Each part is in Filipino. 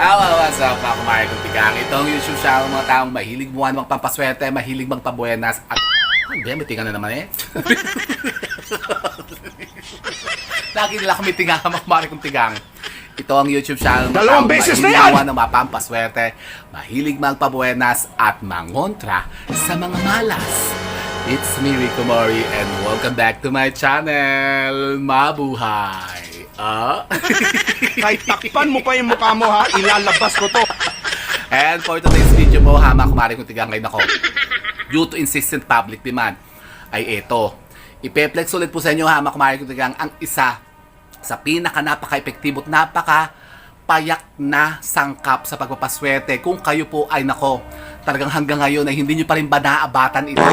Hello, what's up kumain kong tigang. Ito ang YouTube channel mga taong mahilig buwan magpampaswerte, mahilig magpabuenas, at... Hindi, may tinga na naman eh. Lagi nila kami tinga mga kumain kong tigang. Ito ang YouTube channel ng mga Dalawang taong beses na yan! buwan ng mapampaswerte, mahilig magpabuenas, at mangontra sa mga malas. It's me, Rico Mori, and welcome back to my channel, Mabuhay! Ah? Kahit takpan mo pa yung mukha mo ha, ilalabas ko to. And for today's video po, hama kumari kong tigang ngayon ako. Due to insistent public demand, ay ito. Ipeplex ulit po sa inyo, hama kumari kong tigang, ang isa sa pinaka napaka-epektibo at napaka payak na sangkap sa pagpapaswerte. Kung kayo po ay nako, talagang hanggang ngayon ay hindi nyo pa rin ba naaabatan ito?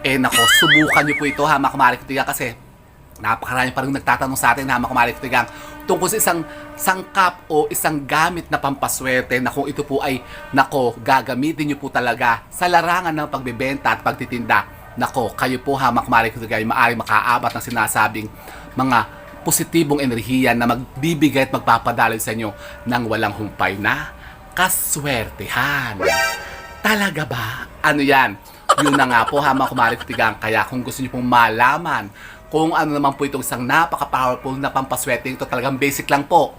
Eh nako, subukan nyo po ito, hama kumari kong tigang, kasi napakarami pa rin nagtatanong sa atin, hama kumari kong tigang, tungkol sa isang sangkap o isang gamit na pampaswerte na kung ito po ay, nako, gagamitin nyo po talaga sa larangan ng pagbebenta at pagtitinda. Nako, kayo po ha, kumari ko kayo, maaari makaabat ng sinasabing mga positibong enerhiya na magbibigay at magpapadaloy sa inyo ng walang humpay na kaswertehan. Talaga ba? Ano yan? Yun na nga po ha mga kumari tigang. Kaya kung gusto niyo pong malaman kung ano naman po itong isang napaka-powerful na pampaswerte, ito talagang basic lang po.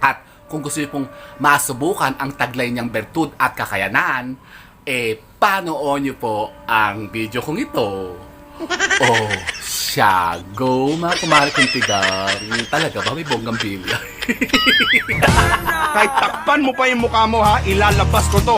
At kung gusto niyo pong masubukan ang taglay niyang bertud at kakayanan, eh, panoon niyo po ang video kong ito. Oh, siya. Go, mga kumari kong tigang. Talaga ba? May bonggang bilya. Kahit takpan mo pa yung mukha mo ha, ilalabas ko to.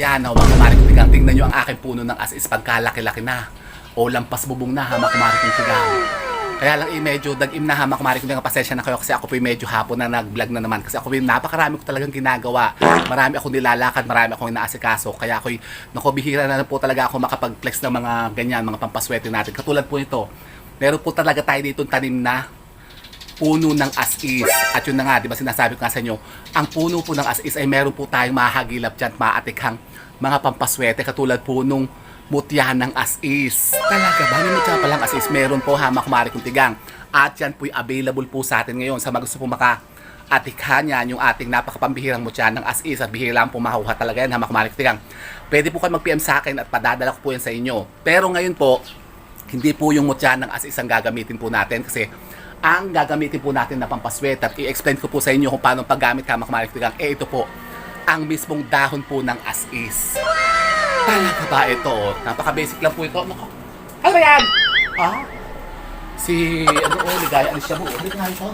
Ayan, oh, mga kumari kong tigang. Tingnan nyo ang aking puno ng as is pagkalaki-laki na. O lampas bubong na, ha, mga kumari kong tigang. Kaya lang eh, medyo dag-im na ha, mga kumari kong tigang. Pasensya na kayo kasi ako po medyo hapon na nag-vlog na naman. Kasi ako po napakarami ko talagang ginagawa. Marami akong nilalakad, marami akong inaasikaso. Kaya ako, eh, naku, bihira na lang po talaga ako makapag-flex ng mga ganyan, mga pampaswerte natin. Katulad po nito, meron po talaga tayo dito tanim na puno ng as-is. At yun na nga, di ba sinasabi ko nga sa inyo, ang puno po ng as-is ay meron po tayong mahagilap dyan, maatikhang mga pampaswerte katulad po nung mutya ng as-is. Talaga ba? May mutya palang as-is. Meron po hamak kumari kong tigang. At yan po'y available po sa atin ngayon sa mga gusto po maka atikhan yan yung ating napakapambihirang mutya ng as-is at bihira lang po makuha talaga yan hamak kumari kong tigang. Pwede po kayo mag-PM sa akin at padadala ko po yan sa inyo. Pero ngayon po, hindi po yung mutya ng as-is ang gagamitin po natin kasi ang gagamitin po natin na pampaswete at i-explain ko po sa inyo kung paano paggamit hamak kumari kong tigang. Eh ito po, ang mismong dahon po ng as-is. Talaga ba ito? Napaka-basic lang po ito. Nako. Ano ba yan? Ha? Si, ano oh, Ligaya Alicia mo. Ligaya ito.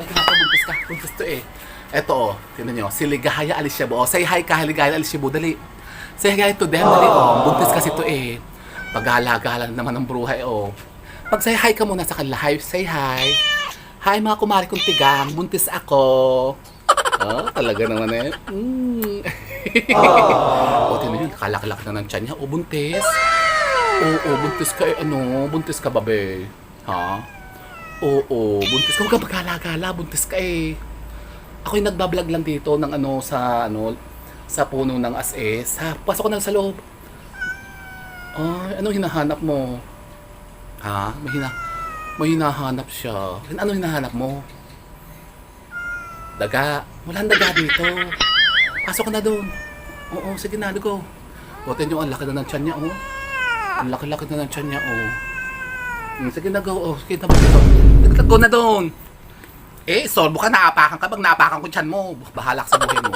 Ay, kinakabuntis ka. Buntis to eh. Ito oh, tingnan nyo. Si Ligaya Alicia mo. Oh, say hi ka, Ligaya Alicia mo. Dali. Say hi to them. Dali oh. Buntis kasi to eh. Pag-alagala naman ng bruhay oh. Pag say hi ka muna sa kanila. Hi, say hi. Hi mga kumari kong tigang. Buntis ako. Oh, talaga naman eh. Mm. o, tingnan yun, kalaki-laki na ng tiyan niya. O, buntis. Oo, buntis ka eh, ano, buntis ka ba, be? Ha? Oo, buntis ka. Huwag ka magkala-gala, buntis ka eh. Ako yung nagbablog lang dito ng ano, sa, ano, sa puno ng as-es. Ha, pasok ko na sa loob. Ay, anong hinahanap mo? Ha? May hina... May hinahanap siya. Ano hinahanap mo? Daga. Walang daga dito. Pasok na doon. Oo, sige na, go. Buti nyo, ang laki na ng tiyan niya, oh. Ang laki-laki na ng tiyan niya, oh. Hmm, sige na, go. Oh, sige na ba dito? Go na doon. Eh, sorbo ka, naapakan ka. Pag naapakan ko tiyan mo, bahala ka sa buhay mo.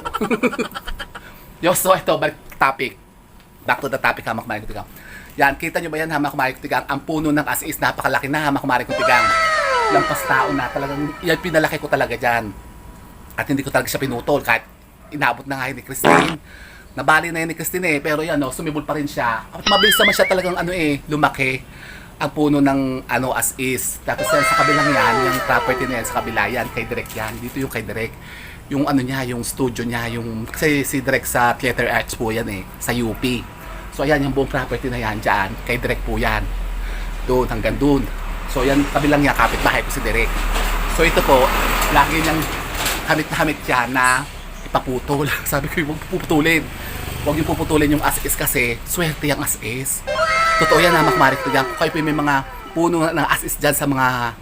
Yo, so ito, balik topic. Back to the topic, hamak marik tigang. Yan, kita nyo ba yan, hamak marik tigang? Ang puno ng as is, napakalaki na, hamak marik tigang. Lampas tao na, talagang, yan pinalaki ko talaga dyan. At hindi ko talaga siya pinutol kahit inabot na nga ni Christine. Nabali na yun ni Christine eh, pero yan no, sumibol pa rin siya. At mabilis naman siya talagang ano eh, lumaki ang puno ng ano as is. Tapos yan sa kabilang yan, yung property na yan sa kabila yan, kay Direk yan. Dito yung kay Direk. Yung ano niya, yung studio niya, yung kasi si Direk sa Theater Arts po yan eh, sa UP. So ayan, yung buong property na yan dyan, kay Direk po yan. Doon, hanggang doon. So yan, kabilang niya, kapitbahay ko si Direk. So ito po, lagi niyang hamit na hamit siya na ipaputol. Sabi ko, huwag puputulin. Huwag yung puputulin yung as is kasi swerte yung as is. Totoo yan ha, makmarik tigang. Kung kayo po may mga puno ng as-is dyan sa mga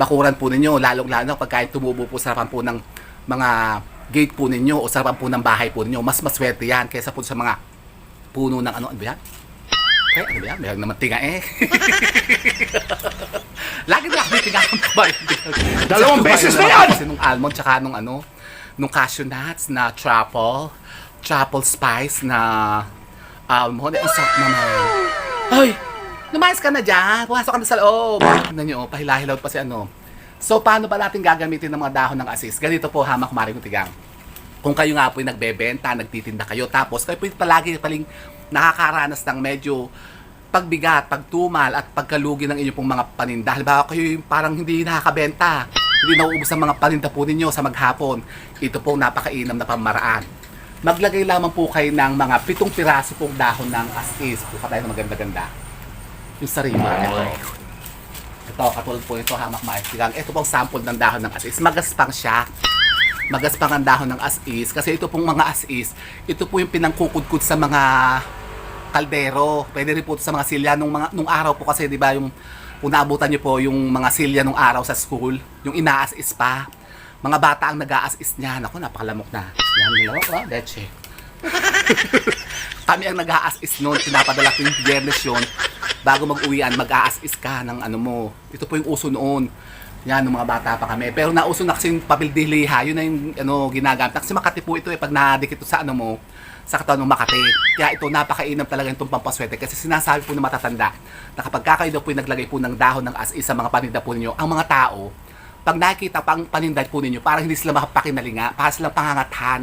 bakuran po ninyo, lalong-lalo pagka tumubo po sa harapan po ng mga gate po ninyo o sa harapan po ng bahay po ninyo, mas maswerte yan kaysa po sa mga puno ng ano, ano ba yan? Eh, ano ba yan? Mayroon naman tinga eh. Lagi na kami tinga ng kabayo. Dalawang beses na yan! Kasi nung almond, tsaka nung ano, nung cashew nuts na truffle, truffle spice na almond. Ang sarap naman. Ay! Lumayas ka na dyan. Pumasok ka na sa loob. Tignan nyo, oh, pahilahilaw pa si ano. So, paano ba natin gagamitin ng mga dahon ng asis? Ganito po, hamak maring tigang. Kung kayo nga po yung nagbebenta, nagtitinda kayo, tapos kayo po yung palagi paling nakakaranas ng medyo pagbigat, pagtumal at pagkalugi ng inyong pong mga paninda. Halimbawa kayo yung parang hindi nakakabenta, hindi nauubos ang mga paninda po ninyo sa maghapon. Ito po napakainam na pamaraan. Maglagay lamang po kayo ng mga pitong piraso pong dahon ng as-is. Kuha tayo ng maganda-ganda. Yung sarima. Ito. Ito, katulad po ito, hamak maisigang. Ito pong sample ng dahon ng as-is. Magaspang siya. Magaspang ang dahon ng as-is. Kasi ito pong mga as-is, ito po yung pinangkukudkud sa mga kaldero. Pwede rin po ito sa mga silya nung mga nung araw po kasi 'di ba yung kung naabutan niyo po yung mga silya nung araw sa school, yung inaas-is pa. Mga bata ang nag-aas-is niya. Naku, napakalamok na. Yan nila, oh, leche. Kami ang nag-aas-is noon, pinapadala ko yung biyernes yun. Bago mag-uwian, mag-aas-is ka ng ano mo. Ito po yung uso noon. Yan, nung mga bata pa kami. Pero nauso na kasi yung pabildiliha, yun na yung ano, ginagamit. Kasi Makati po ito eh, pag nadikit ito sa ano mo, sa katawan ng Makati. Kaya ito, napakainam talaga itong pampaswerte. Kasi sinasabi po ng matatanda, na kapag kayo daw po yung naglagay po ng dahon ng as-is sa mga paninda po ninyo, ang mga tao, pag nakikita pang paninda po ninyo, parang hindi sila makapakinalinga, parang silang pangangathan.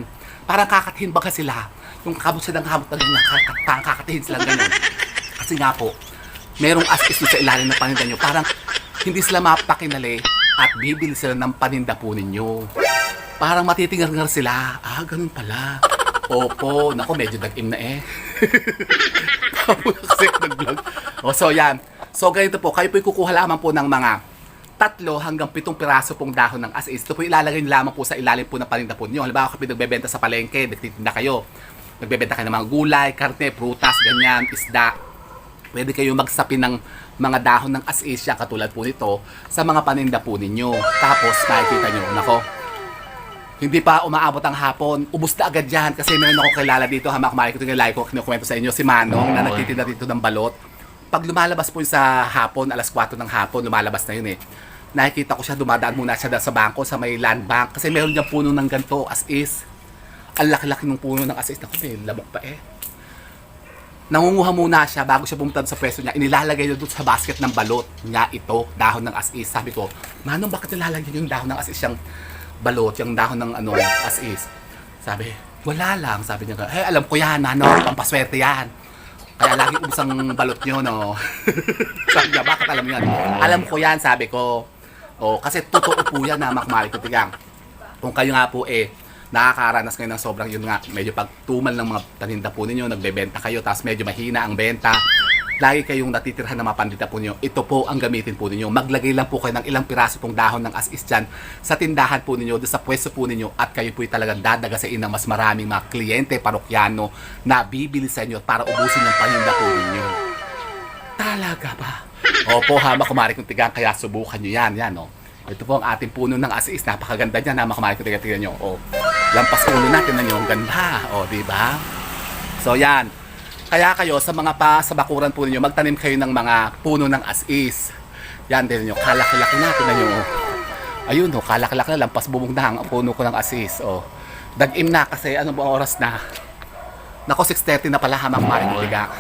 Parang kakatihin baga sila. Yung kabot silang kabot na ganyan, parang kakatihin silang ganyan. Kasi nga po, merong as-is sa ilalim ng paninda nyo. Parang hindi sila mapakinali at bibili sila ng paninda po ninyo. Parang matitingar-ngar sila. Ah, ganun pala. Opo, nako medyo dag-im na eh. Tapos nag-vlog. O, so yan. So ganito po, kayo po kukuha lamang po ng mga tatlo hanggang pitong piraso pong dahon ng as-is. Ito po ilalagay lamang po sa ilalim po ng paninda po niyo. Halimbawa, kapag nagbebenta sa palengke, nagtitinda kayo. Nagbebenta kayo ng mga gulay, karne, prutas, ganyan, isda. Pwede kayo magsapi ng mga dahon ng yan, katulad po nito, sa mga paninda po ninyo. Tapos, makikita nyo, nako, hindi pa umaabot ang hapon, ubus na agad yan kasi meron ako kilala dito, hamak mali ko ito yung like ko, kinukwento sa inyo, si Manong na nagtitinda dito ng balot. Pag lumalabas po sa hapon, alas 4 ng hapon, lumalabas na yun eh. Nakikita ko siya, dumadaan muna siya sa bangko, sa may land bank, kasi meron diyang puno ng ganito, as is. Ang laki-laki ng puno ng as is. Naku, may lamok pa eh. Nangunguha muna siya bago siya pumunta sa pwesto niya. Inilalagay niya doon sa basket ng balot niya ito, dahon ng as is. Sabi ko, Manong, bakit nilalagay yung dahon ng as is yung balot, yung dahon ng ano, as is? Sabi, wala lang. Sabi niya, hey, alam ko yan, ano, pampaswerte yan. Kaya lagi ubusang balot niyo, no? sabi niya, bakit alam yan? Alam ko yan, sabi ko. O, kasi totoo po yan na makmari ko tigang. Kung kayo nga po eh, nakakaranas kayo ng sobrang yun nga, medyo pagtumal ng mga taninda po ninyo, nagbebenta kayo, tapos medyo mahina ang benta, lagi kayong natitirhan ng mga pandita po ninyo, ito po ang gamitin po ninyo. Maglagay lang po kayo ng ilang piraso pong dahon ng as-is dyan sa tindahan po ninyo, sa pwesto po ninyo, at kayo po'y talagang dadagasain ng mas maraming mga kliyente, parokyano, na bibili sa inyo para ubusin yung paninda po ninyo. Talaga ba? Opo, hama kumari kong tigang, kaya subukan nyo yan, yan, no? Ito po ang ating puno ng as-is. Napakaganda niya. Kong tigang, tingnan nyo. O, lampas ulo natin na nyo. Ang ganda. O, di ba? So, yan. Kaya kayo, sa mga pa, sa bakuran po ninyo, magtanim kayo ng mga puno ng as-is. Yan, din nyo. Kalaki-laki na. Tingnan nyo. o. Ayun, o. Kalaki-laki na. Lampas bubong na ang puno ko ng as-is. O. Dag-im na kasi ano ba oras na? Nako, 6.30 na pala. Hama kumari kong tigang.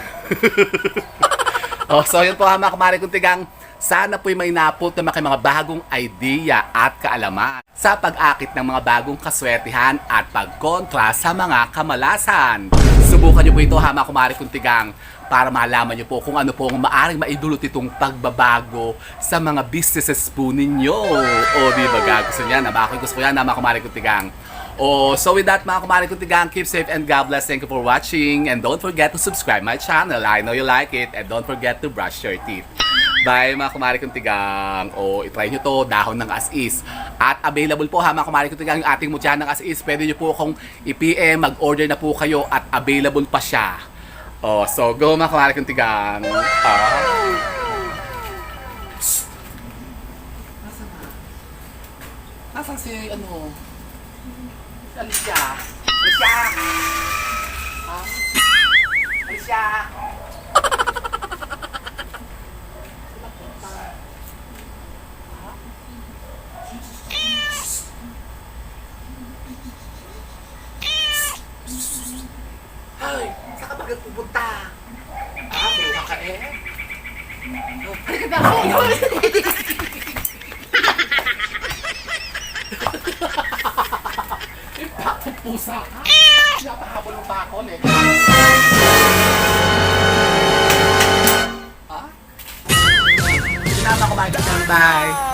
Oh, so yun po ha mga kumari kong tigang. Sana po'y may napult na mga bagong idea at kaalaman sa pag-akit ng mga bagong kaswertihan at pagkontra sa mga kamalasan. Subukan niyo po ito ha mga kumari kong tigang para malaman niyo po kung ano po ang maaring maidulot itong pagbabago sa mga businesses po ninyo. O di ba? Gusto niya na ba? Ako gusto ko yan na mga kumari kong tigang. Oh, so with that mga kumari kong tigang, keep safe and God bless. Thank you for watching. And don't forget to subscribe my channel. I know you like it. And don't forget to brush your teeth. Dahil mga kumari kong tigang, o oh, itry nyo to, dahon ng as is. At available po ha mga kumari kong tigang, yung ating mutya ng as is, pwede nyo po akong i-PM, mag-order na po kayo at available pa siya. Oh, so go mga kumari kong tigang. Ah. Wow! Oh. Nasaan si ano? Si Alicia. Alicia! Ha? Alicia! Ba pupunta? Ah, buka ka eh. Oh! Impact ng pusa ka. Napahabol mo pa ako, eh. Ha? Sinama ko ba? Bye.